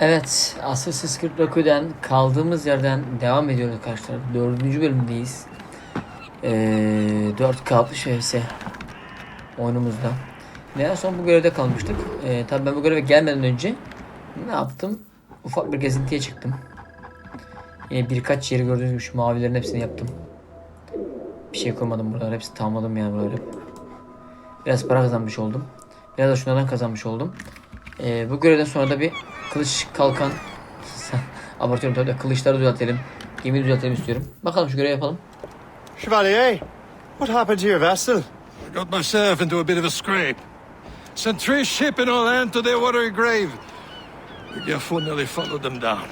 Evet, Assassin's Creed Roku'dan kaldığımız yerden devam ediyoruz arkadaşlar. Dördüncü bölümdeyiz. Ee, 4K 60 FPS oyunumuzda. En son bu görevde kalmıştık. Ee, tabii ben bu göreve gelmeden önce ne yaptım? Ufak bir gezintiye çıktım. Yine birkaç yeri gördüğünüz gibi şu mavilerin hepsini yaptım. Bir şey koymadım buralara. Hepsini tamamladım yani buraları. Biraz para kazanmış oldum. Biraz da şunlardan kazanmış oldum. Ee, bu görevden sonra da bir kılıç kalkan abartıyorum tabii de kılıçları düzeltelim. Gemiyi düzeltelim istiyorum. Bakalım şu görevi yapalım. Chevalier, what happened to your vessel? I got myself into a bit of a scrape. Sent three shipping all hand to their watery grave. The Giffo nearly followed them down.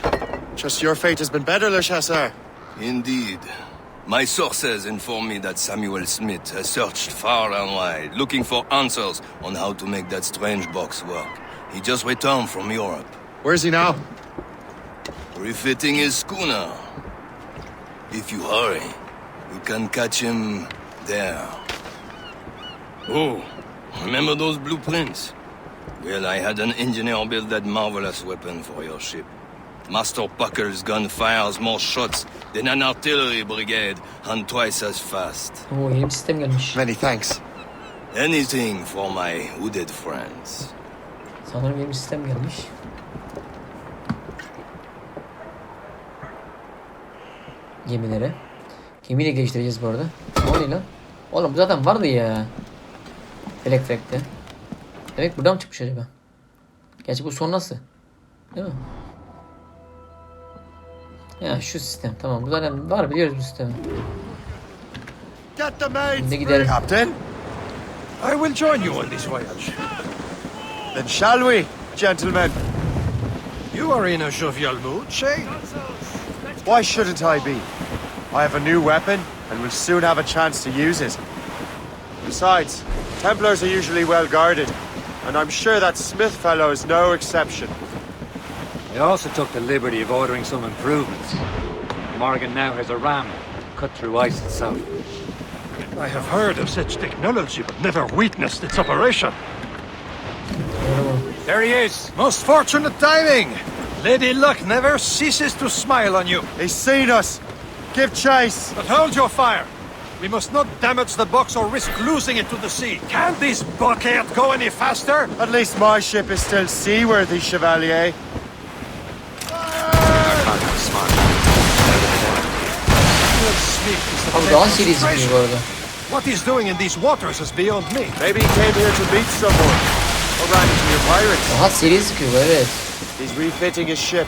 Just your fate has been better, Le Chasseur. Indeed. My sources inform me that Samuel Smith has searched far and wide, looking for answers on how to make that strange box work. He just returned from Europe, Where's he now? refitting his schooner. If you hurry, you can catch him there. Oh, remember those blueprints? Well, I had an engineer build that marvelous weapon for your ship. Master Puckle's gun fires more shots than an artillery brigade and twice as fast. Oo yeni bir sistem. Many thanks. Anything for my hooded friends. Sanırım yeni bir sistem gelmiş. Gemilere. Gemiyi de geliştireceğiz bu arada. Ne oluyor lan? Oğlum bu zaten vardı ya. Elektrikte. Demek buradan mı çıkmış acaba? Gerçi bu son nasıl? Değil mi? Ya şu sistem tamam bu zaten var biliyoruz bu sistemi. Şimdi gidelim. Captain. I will join you on this voyage. Then shall we, gentlemen? You are in a jovial mood, Shay? Why shouldn't I be? I have a new weapon and will soon have a chance to use it. Besides, Templars are usually well guarded, and I'm sure that Smith fellow is no exception. I also took the liberty of ordering some improvements. Morgan now has a ram cut through ice itself. I have heard of such technology, but never witnessed its operation. There he is! Most fortunate timing! Lady Luck never ceases to smile on you. He's seen us. Give chase. But hold your fire. We must not damage the box or risk losing it to the sea. Can't this blockade go any faster? At least my ship is still seaworthy, Chevalier. Will Smith is the Abi daha Templar's serisi bu arada. What he's doing in these waters is beyond me. Maybe he came here to meet someone. Or ran into your pirates. Daha seri sıkıyor bu, evet. He's refitting his ship.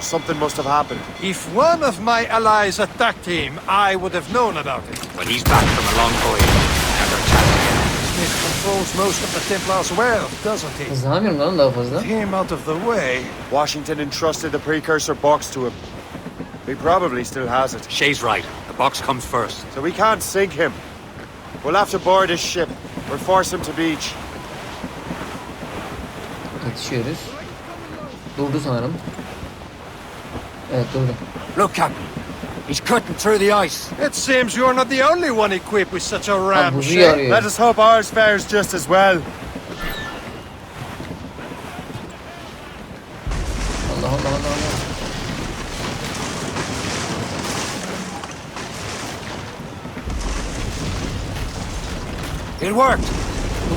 Something must have happened. If one of my allies attacked him, I would have known about it. When he's back from a long voyage. Never chat again. Smith controls most of the Templar's wealth, doesn't he? Hızlanamıyorum lan daha fazla. With him out of the way, Washington entrusted the precursor box to him. He probably still has it. Shay's right. The box comes first. So we can't sink him. We'll have to board his ship or force him to beach. Let's do Yetişiyoruz. Durdu sanırım. Evet durdu. Look, Captain. He's cutting through the ice. it seems you're not the only one equipped with such a Ha ram. buzu Shay. yarıyor. Let us hope ours fares just as well. Allah Allah Allah Allah. It worked.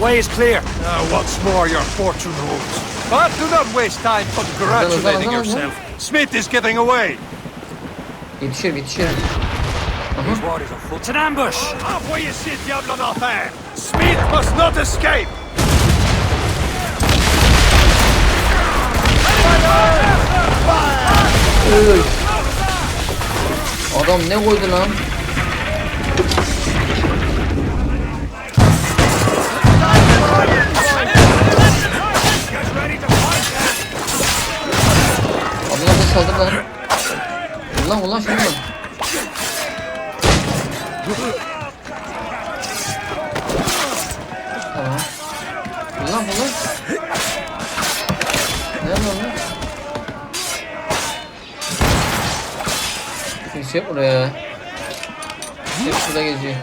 Way is clear. Now, once more, your fortune rules. But do not waste time congratulating yourself. Smith is getting away. Yetişiyorum yetişiyorum. His waters is full. It's an ambush! Halfway you see Diablo d'Enfer. Smith must not escape. Adam ne koydu lan? Saldır lan. Ulan ulan şunu lan. Tamam. Ulan ulan. Nerede lan? Kimse yok buraya. Hep şurada geziyor.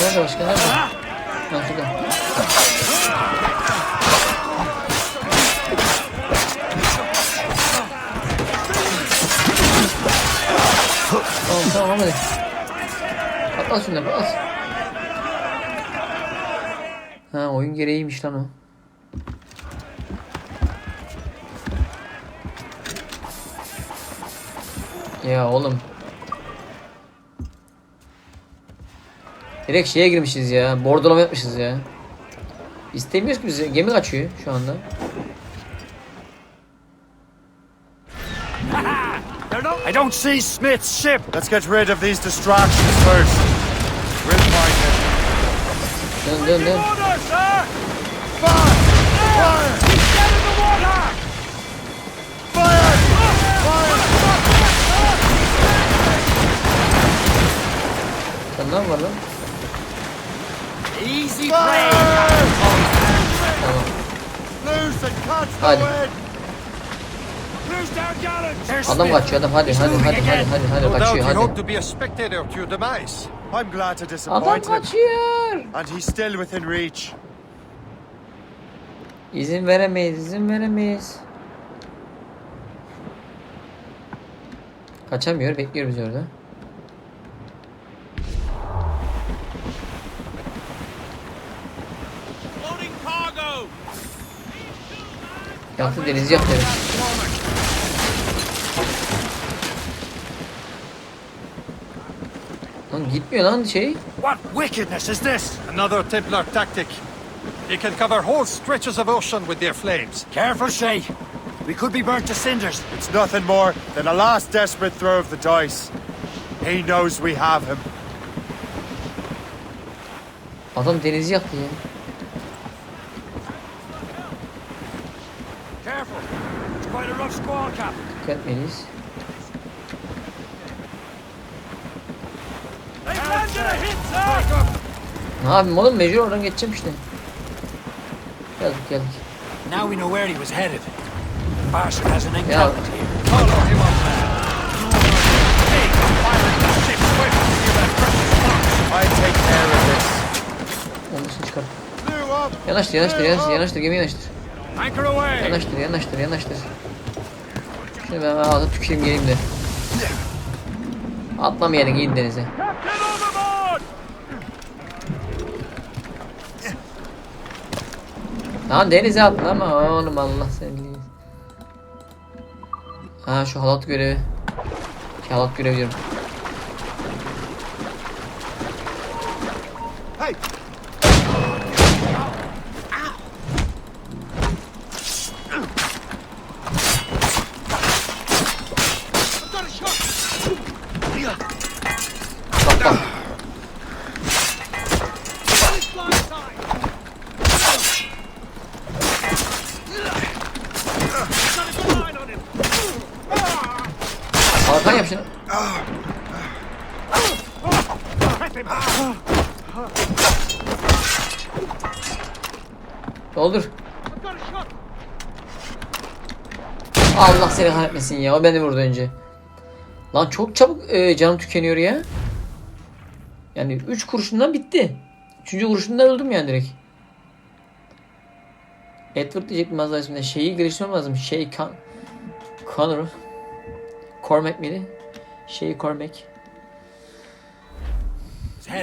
Nerede başka nerede? Ha şurada. Tamam tamam hadi. Patlat şunu patlat. Ha oyun gereğiymiş lan o. Ya oğlum. Direkt şeye girmişiz ya. Bordolama yapmışız ya. İstemiyoruz ki bizi. Gemi kaçıyor şu anda. I don't see Smith's ship. Let's get rid of these distractions first. We'll find him. Dön dön dön. Order, sir! Fire! Fire! He's dead in the water! Fire! Fire! Sen ne var lan? Easy the Hadi. Adam kaçıyor adam hadi hadi hadi hadi hadi hadi kaçıyor hadi. to be a spectator to your demise. I'm glad to Adam kaçıyor. And he's still within reach. İzin veremeyiz izin veremeyiz. Kaçamıyor bekliyor bizi orada. Yaktı denizi yaktı. evet. Lan gitmiyor lan şey. What wickedness is this? Another Templar tactic. They can cover whole stretches of ocean with their flames. Careful, Shay. We could be burnt to cinders. It's nothing more than a last desperate throw of the dice. He knows we have him. Adam denizi yaktı ya. Dikkat etmeliyiz. Ne yapayım oğlum mecbur oradan geçeceğim işte. Geldik geldik. Now we know where he was headed. Bastard has an encampment here. Follow him on land. Hey, firing the ship's weapons near that precious box. I take care of this. onun dışına çıkar. Up! Yanaştır yanaştır yanaştır yanaştır gemi yanaştır. Anchor away! Yanaştır yanaştır yanaştır. Şunu ben ağzına tüküreyim geleyim de. Atlamayalım in denize. Lan denize atlama oğlum Allah seni. Ha şu halat görevi. Halat görevi diyorum. Allah seni kahretmesin ya. O beni vurdu önce. Lan çok çabuk e, canım tükeniyor ya. Yani 3 kurşundan bitti. 3. kurşundan öldüm yani direkt. Edward diyecektim az daha isminde. Şeyi geliştirmem lazım. Şey kan Connor. Cormac miydi? Şey Cormac.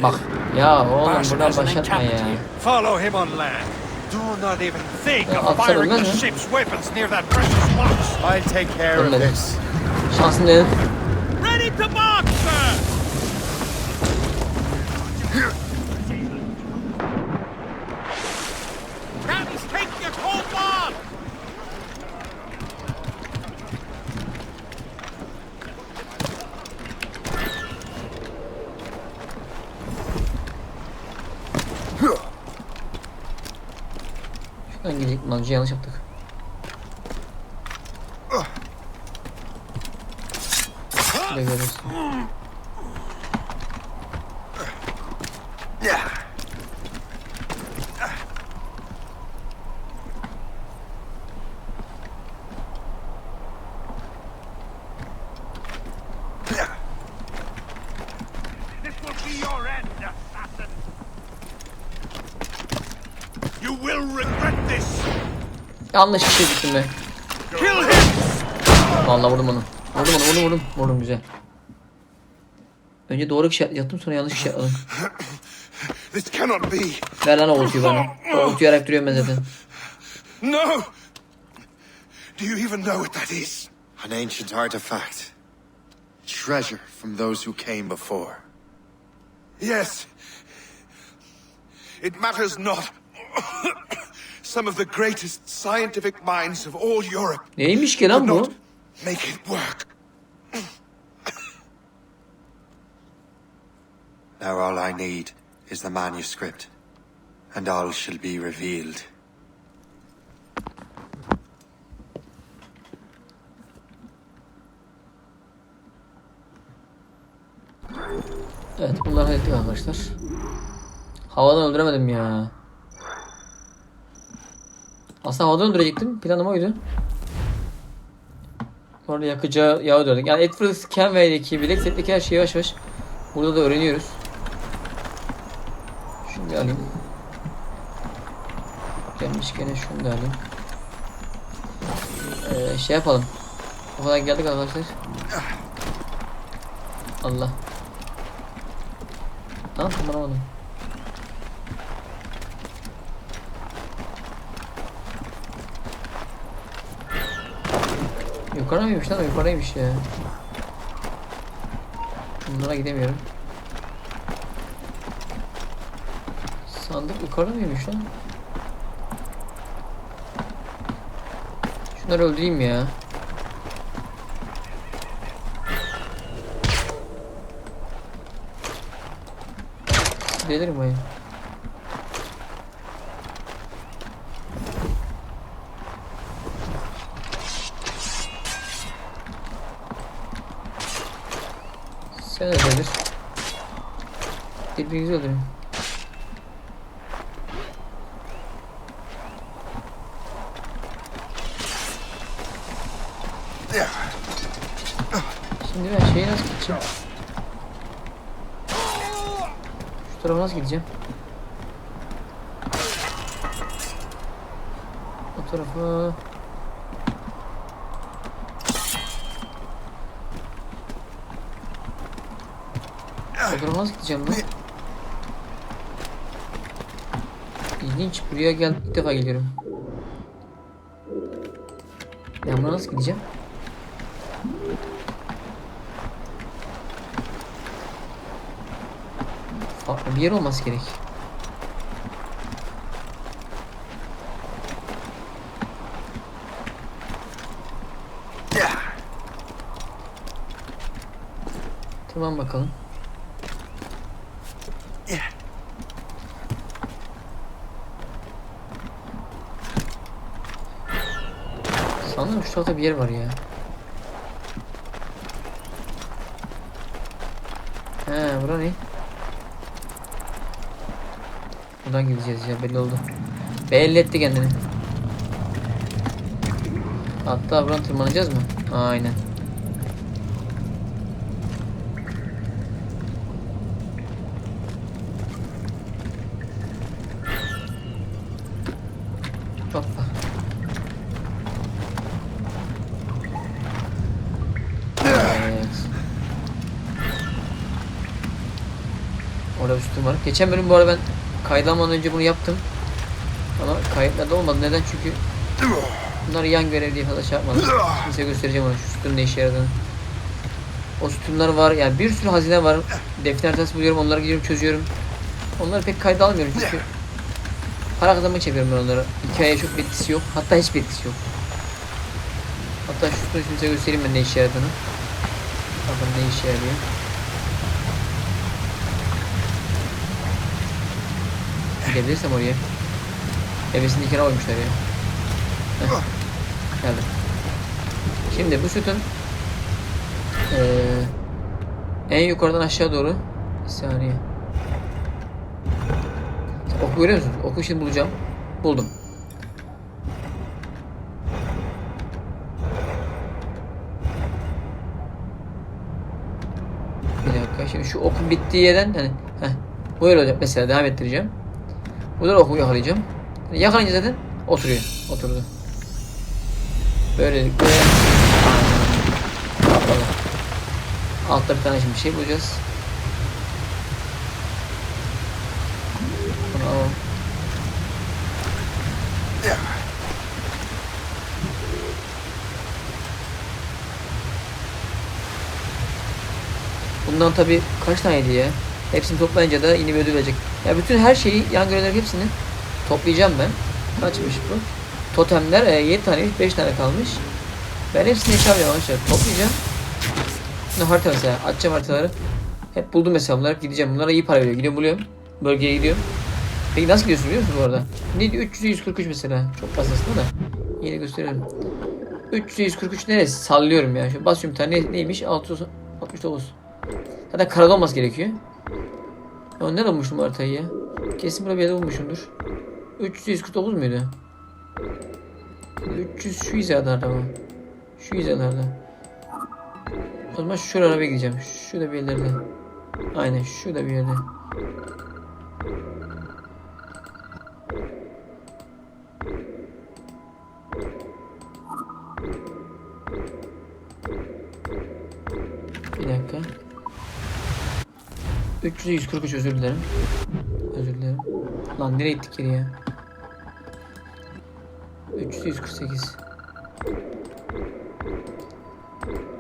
Bak ya oğlum buradan başlatma ya. Follow him on land. Do not even think Ya, of firing the ship's weapons near that precious box. I'll take care of this. Şansın dedim. Ready to march, sir! Captains, take your cold bomb! Şuradan gidecek lan yanlış yaptık. Şurada görürsün. This will be your end, assassin! You will regret this! Yanlış bir şey him! Vallahi vurdum onu. Vurdum onu vurdum vurdum. Vurdum güzel. Önce doğru kişi yattım sonra yanlış kişi atladım. This cannot be! Ver lan o ultiyi bana. O ultiyi yarak duruyorum ben zaten. No! Do you even know what that is? An ancient artifact. Treasure from those who came before. Yes. It matters not. Some of the greatest scientific minds of all Europe Neymiş ki lan bu? not make it work. Now all I need is the manuscript, and all shall be revealed. Evet bunları hallettik arkadaşlar. Havadan öldüremedim ya. Aslında havadan öldürecektim. Planım oydu. Sonra yakıcı yağ öldürdük. Yani Edward Kenway'deki Black Set'teki her şeyi yavaş yavaş burada da öğreniyoruz. Şunu bir alayım. Gelmişken şunu da alayım. Ee, şey yapalım. O kadar geldik arkadaşlar. Allah. Tamam kullanamadım. Yukarı mıymış lan? Yukarıymış ya. Bunlara gidemiyorum. Sandık yukarı mıymış lan? Şunları öldüreyim ya. Delirim ayı. Sen de delir. Birbirinizi öldürün. Şimdi ben şeyi nasıl gideceğim? Şu tarafa nasıl gideceğim? O tarafa... Tarafa nasıl gideceğim lan? İlginç. Buraya gel ilk defa geliyorum. Ben buna nasıl gideceğim? Farklı bir yer olması gerek. Tamam bakalım. Sanırım şu tarafta bir yer var ya. He bura ne? Buradan gideceğiz ya belli oldu. Belli etti kendini. Hatta buradan tırmanacağız mı? Aynen. Hoppa. Evet. Orada sütun var. Geçen bölüm bu arada ben kaydalmadan önce bunu yaptım. Ama kayıtlarda olmadı. Neden? Çünkü bunlar yan görev diye fazla şey yapmadım. Size göstereceğim onu. Şu sütunun ne işe yaradığını. O sütunlar var. Yani bir sürü hazine var. Defne haritası buluyorum. Onları gidiyorum çözüyorum. Onları pek kayda almıyorum çünkü para kazanmak için yapıyorum ben onları. Hikayeye çok bir etkisi yok. Hatta hiçbir etkisi yok. Hatta şu sütunu şimdi size göstereyim ben ne işe yaradığını. Bakın ne işe yarıyor. Gidebilirsem oraya. Hevesini dikene koymuşlar ya. Heh. Geldim. Şimdi bu sütun eee En yukarıdan aşağı doğru. Bir saniye. Oku görüyor musunuz? Oku şimdi bulacağım. Buldum. Bir dakika şimdi şu okun bittiği yerden hani heh, böyle olacak mesela devam ettireceğim. Buradan oku yakalayacağım. Yakalayınca zaten oturuyor. Oturdu. Böylelikle Kapalı. Altta bir tane şimdi bir şey bulacağız. Bunu alalım. Bundan tabi kaç taneydi ya? Hepsini toplayınca da yine bir ödül verecek. Ya bütün her şeyi yan görevlerin hepsini toplayacağım ben. Kaçmış bu? Totemler e, 7 tane 5 tane kalmış. Ben hepsini hesap arkadaşlar. Toplayacağım. Şimdi harita mesela açacağım haritaları. Hep buldum mesela bunları gideceğim. Bunlara iyi para veriyor. Gidiyorum buluyorum. Bölgeye gidiyorum. Peki nasıl gidiyorsun biliyor musun bu arada? Ne diyor? 300 143 mesela. Çok fazla aslında da. Yine gösteriyorum. 300 143 neresi? Sallıyorum ya. Şu basıyorum bir tane ne- neymiş? 669. Zaten karada olması gerekiyor. Ya nerede bulmuştum bu haritayı ya? Kesin burada bir yerde bulmuşumdur. 300 149 muydu? 300 şu hizalarda mı? Şu hizalarda. O zaman şu arabaya gideceğim. Şurada bir yerlerde. Aynen şurada bir yerde. Bir dakika. 300'e 143 özür dilerim. Özür dilerim. Lan nereye gittik geri ya? 300'e 148.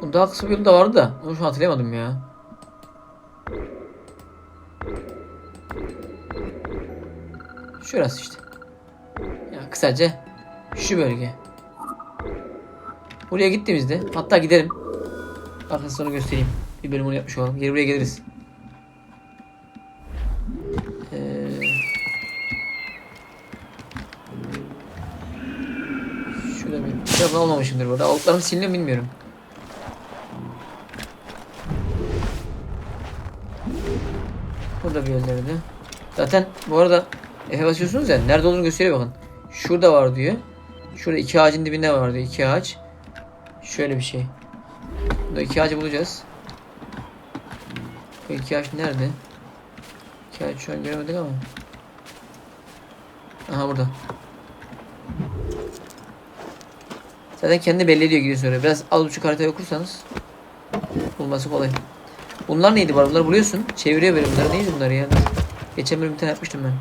Bunun daha kısa bir yolu vardı da. Onu şu hatırlayamadım ya. Şurası işte. Ya kısaca şu bölge. Buraya gittiğimizde hatta gidelim. Bakın sonra göstereyim. Bir bölüm onu yapmış olalım. Geri buraya geliriz. Şey almamışımdır burada. Altlarım siliniyor mu bilmiyorum. Burada bir yerlerde. Zaten bu arada Efe basıyorsunuz ya nerede olduğunu gösteriyor bakın. Şurada var diyor. Şurada iki ağacın dibinde var diyor. iki ağaç. Şöyle bir şey. Burada iki ağacı bulacağız. Bu iki ağaç nerede? İki ağaç şu an göremedik ama. Aha burada. Zaten kendi belli ediyor gidiyor sonra. Biraz az buçuk haritayı okursanız bulması kolay. Bunlar neydi var? Bunları buluyorsun. Çeviriyor böyle bunları. Neydi bunlar ya? Geçen bölüm bir tane yapmıştım ben.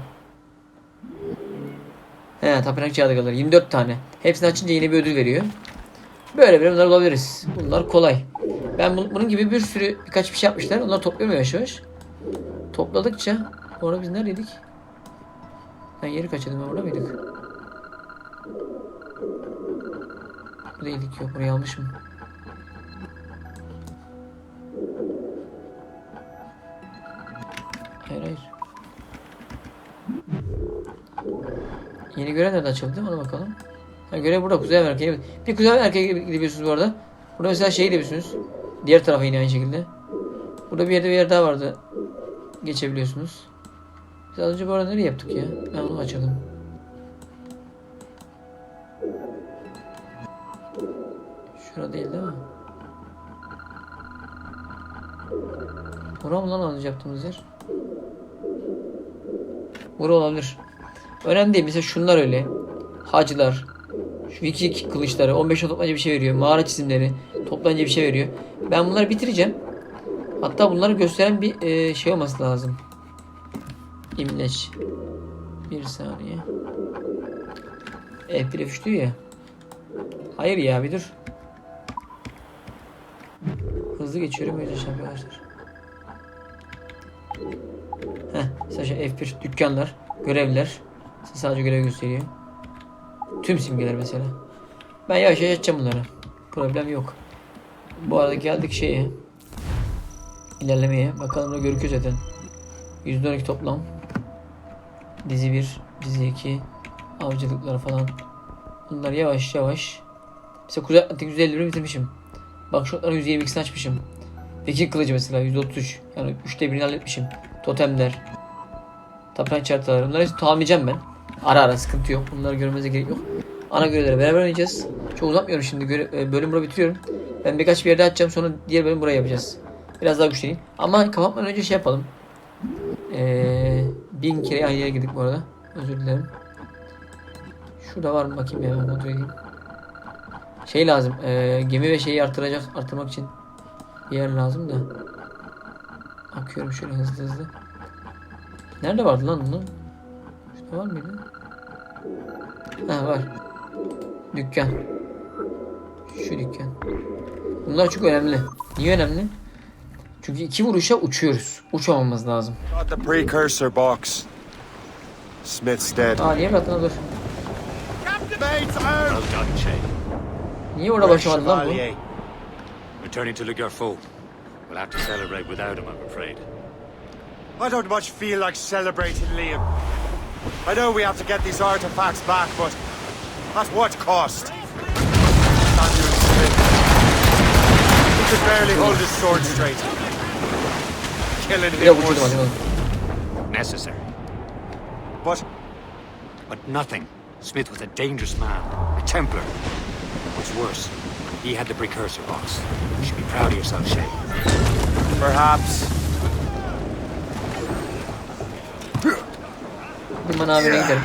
He tapınak cadıgaları. 24 tane. Hepsini açınca yine bir ödül veriyor. Böyle böyle bunlar bulabiliriz. Bunlar kolay. Ben bu- bunun gibi bir sürü birkaç bir şey yapmışlar. Onları topluyorum yavaş yavaş. Topladıkça orada biz neredeydik? Ben yeri kaçırdım. Orada mıydık? Buradaydık yok. Burayı almışım. Hayır hayır. Yeni görev nerede açıldı? Ona bakalım. Ha, görev burada Kuzey Amerika'ya. Bir Kuzey Amerika'ya gidebiliyorsunuz bu arada. Burada mesela şey gidebiliyorsunuz. Diğer tarafa yine aynı şekilde. Burada bir yerde bir yer daha vardı. Geçebiliyorsunuz. Biz az önce bu arada nereye yaptık ya? Ben onu açalım. Şurada değil değil mi? Bura mı lan az önce yaptığımız yer? Bura olabilir. Önemli değil. Mesela şunlar öyle. Hacılar. Şu Viking kılıçları. 15 toplanınca bir şey veriyor. Mağara çizimleri. Toplanınca bir şey veriyor. Ben bunları bitireceğim. Hatta bunları gösteren bir e, şey olması lazım. İmleç. Bir saniye. F1 F3 diyor ya. Hayır ya bir dur. Hızlı geçiyorum öyle şey arkadaşlar. Heh, sadece F1 dükkanlar, görevler. Sadece görev gösteriyor. Tüm simgeler mesela. Ben yavaş yavaş açacağım bunları. Problem yok. Bu arada geldik şeye. İlerlemeye. Bakalım burada görüküyor zaten. %12 toplam. Dizi 1, dizi 2, avcılıklar falan. Bunlar yavaş yavaş. Mesela Kuzey Atlantik %51'i bitirmişim. Bak şutların %22'sini açmışım. Viking kılıcı mesela 133. Yani üçte birini halletmişim. Totemler. Tapınak çartaları. Bunları hepsini tamamlayacağım ben. Ara ara sıkıntı yok. Bunları görmemize gerek yok. Ana görevleri beraber oynayacağız. Çok uzatmıyorum şimdi. Göre- e, bölüm burada bitiriyorum. Ben birkaç bir yerde açacağım. Sonra diğer bölüm buraya yapacağız. Biraz daha güçleneyim. Ama kapatmadan önce şey yapalım. Ee, bin kere aynı yere girdik bu arada. Özür dilerim. Şurada var mı bakayım ya. Kontrol. Şey lazım. ee, gemi ve şeyi artıracak, artırmak için bir yer lazım da. Akıyorum şöyle hızlı hızlı. Nerede vardı lan bunun? Şurada var mıydı? Ha var. Dükkan. Şu dükkan. Bunlar çok önemli. Niye önemli? Çünkü iki vuruşa uçuyoruz. Uçamamamız lazım. The precursor box. Smith's dead. Aa niye bıraktın dur. Mates Niye orada başlamadı lan bu? Chevalier. Returning to Le Garfou. We'll have to celebrate without him, I'm afraid. I don't much feel like celebrating, Liam. I know we have to get these artifacts back, but at what cost? He could barely hold his sword straight. Killing Bir de him was... Necessary. But But nothing. Smith was a dangerous man, a Templar. What's worse, he had the precursor box. You should be proud of yourself, Shay. perhaps... Liman abine gidelim.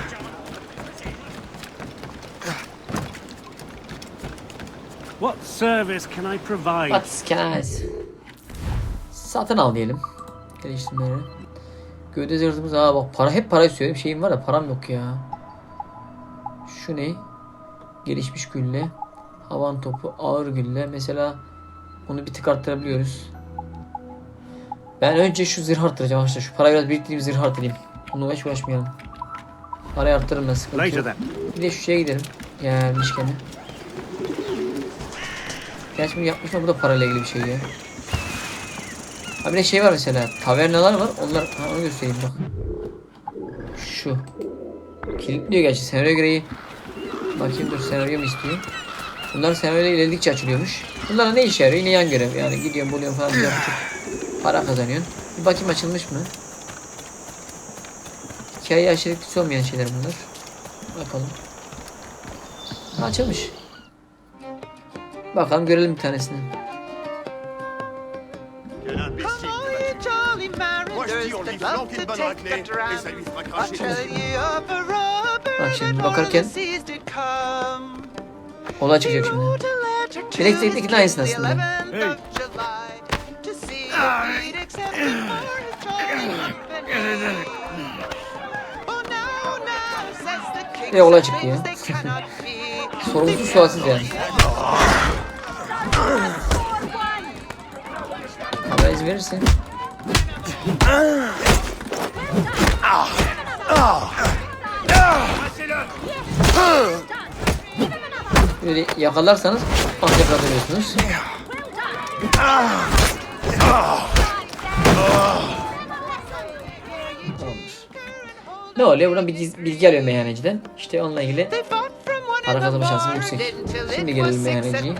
What service can I provide? What's guys? Satın al diyelim. Geliştirmeleri. Gövde zırhımız. Aa bak para hep para istiyor. Bir şeyim var da param yok ya. Şu ne? Gelişmiş gülle. Havan topu, ağır gülle. Mesela bunu bir tık arttırabiliyoruz. Ben önce şu zırh arttıracağım arkadaşlar. Şu para biraz biriktireyim zırh arttırayım. Onunla hiç uğraşmayalım. Parayı arttırırım ben sıkıntı yok. Bir de şu şeye gidelim. Gelmişken. Gerçi bunu yapmışlar bu da parayla ilgili bir şey ya. Ha bir de şey var mesela tavernalar var onlar ha, onu göstereyim bak. Şu. Kilitliyor gerçi senaryo gereği. Bakayım dur senaryo mu istiyor? Bunlar senaryoda ilerledikçe açılıyormuş. Bunlara ne işe yarıyor? Yine yan görev yani gidiyorum buluyorum falan bir para kazanıyorsun. Bir bakayım açılmış mı? Hikaye aşırı olmayan şeyler bunlar. Bakalım. Ha, açılmış. Bakalım görelim bir tanesini. Bak şimdi bakarken olay çıkacak şimdi. Elektrik'teki aynısını aslında. E olay çıktı ya. Sorumsuz sualsiz yani. Haber izin verirsin. Böyle yakalarsanız ancak kazanıyorsunuz. Tamamdır. Ne oluyor? Buradan bilgi, bilgi alıyorum meyhaneciden. İşte onunla ilgili Para kazanma şansım yüksek. Şimdi gelelim meyhaneciye.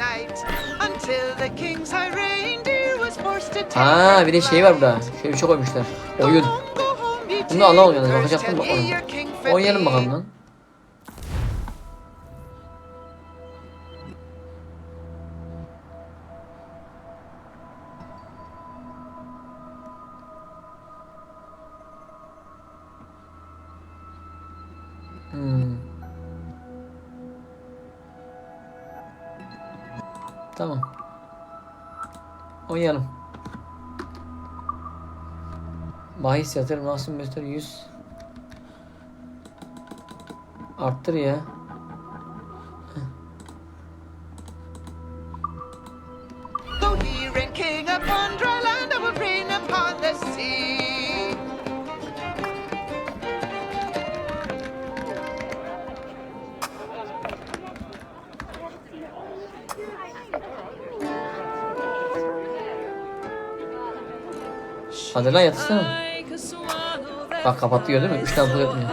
Ha bir de şey var burada. Şöyle bir şey koymuşlar. Oyun. Bunu anlamadım. Bakacaktım bakalım. Oynayalım bakalım lan. Tamam. Oynayalım. Bahis yatır masum göster 100. Arttır ya. Hadi lan yatırsana. Bak kapatıyor değil mi? Üç tane yapmıyor.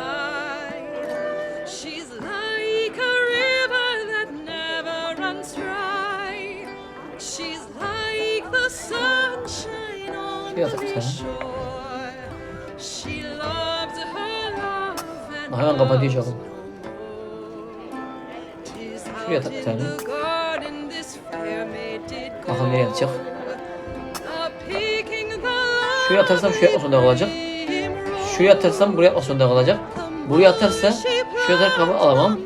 She's like a river that never runs dry. She's like the sunshine Şuraya atak bir tane. She loves her love and Bak hemen kapatıyor tis Şuraya atak bir tane. Bakalım nereye atacak. Şuraya atarsam şuraya atmak zorunda kalacak. Şuraya atarsam buraya atmak zorunda kalacak. Buraya atarsa şuraya atar kapı alamam.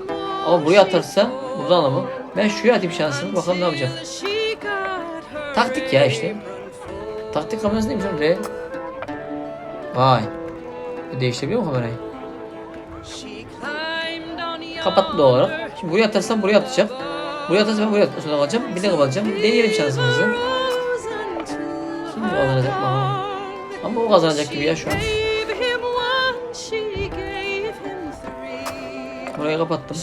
Ama buraya atarsa buradan alamam. Ben şuraya atayım şansımı. Bakalım ne yapacak. Taktik ya işte. Taktik kamerası neymiş oğlum be? Vay. Değiştirebiliyor mu kamerayı? Kapattı doğal olarak. Şimdi buraya atarsam buraya atacak. Buraya atarsam ben buraya kalacağım. Bir de kapatacağım. Deneyelim şansımızı. Kim kazanacak bakalım. Ama o kazanacak gibi ya şu an. Burayı kapattım.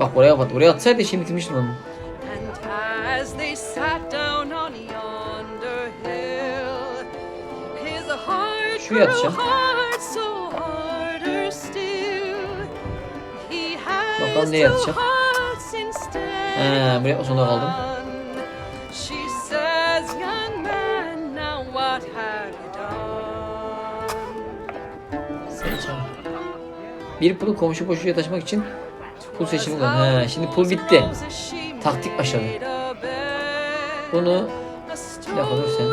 Bak buraya kapattı. Buraya atsaydı şimdi bitirmiştim onu. And as they sat down on yonder hill, his heart Şuraya atacağım. Bakalım neye atacak? He, buraya sonunda kaldım. Bir pulu komşu boşluğa taşımak için pul seçimi var. He, şimdi pul bitti. Taktik başladı. Bunu dakika dur sen.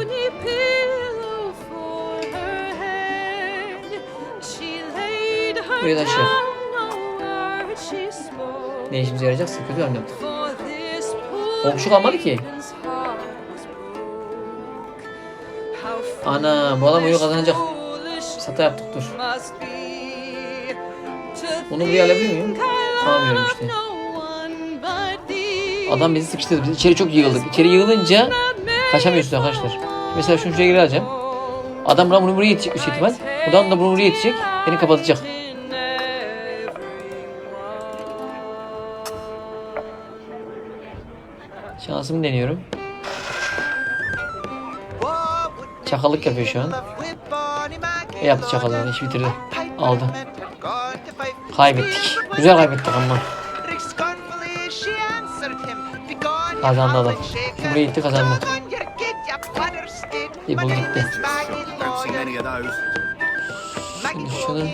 Buraya taşıyalım. Ne işimize yarayacaksa kötü yaptık. Komşu kalmadı ki. Ana bu adam oyunu kazanacak. Sata yaptık dur. Bunu buraya alabiliyor muyum? Alamıyorum işte. Adam bizi sıkıştırdı. Biz içeri çok yığıldık. İçeri yığılınca kaçamıyorsunuz arkadaşlar. Mesela şunu şuraya alacağım. Adam bunu buraya yetecek üst ihtimal. Adam da bunu buraya yetecek. Beni kapatacak. Şansımı deniyorum. Çakallık yapıyor şu an. E yaptı çakallarını. iş bitirdi. Aldı. Kaybettik. Güzel kaybettik ama. Kazandı. Buraya gitti kazandı. Bir bul gitti. Şimdi şunu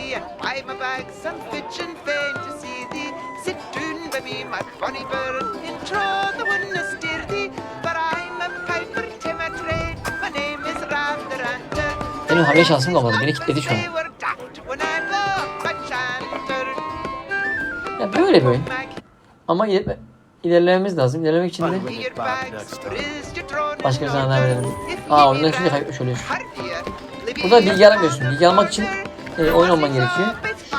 benim hamle şansım kalmadı. Beni kilitledi şu an. Böyle bir oyun. Ama iler- ilerlememiz lazım. İlerlemek için de başka bir tane daha verelim. Aa oyundan şimdi kaybetmiş oluyorsun. Burada bilgi aramıyorsun. Bilgi almak için e, oyun olman gerekiyor.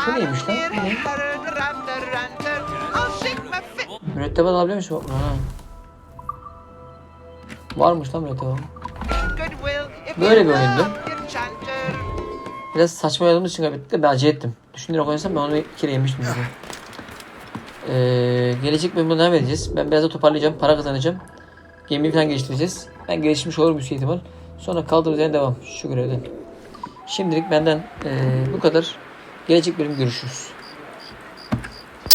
Şu neymiş lan? Ne? Mürettebat alabiliyor musun? Ha. Varmış lan mürettebat. Böyle bir oyundu. Biraz saçma oynadığımız için kaybettik de ben acele ettim. Düşünerek oynasam ben onu bir kere yemiştim. Ee, gelecek bölümde devam edeceğiz. Ben biraz da toparlayacağım. Para kazanacağım. Gemiyi falan geliştireceğiz. Ben gelişmiş olurum büyük ihtimal. Sonra kaldığımız yerden devam. Şu görevden. Şimdilik benden ee, bu kadar. Gelecek bölüm görüşürüz.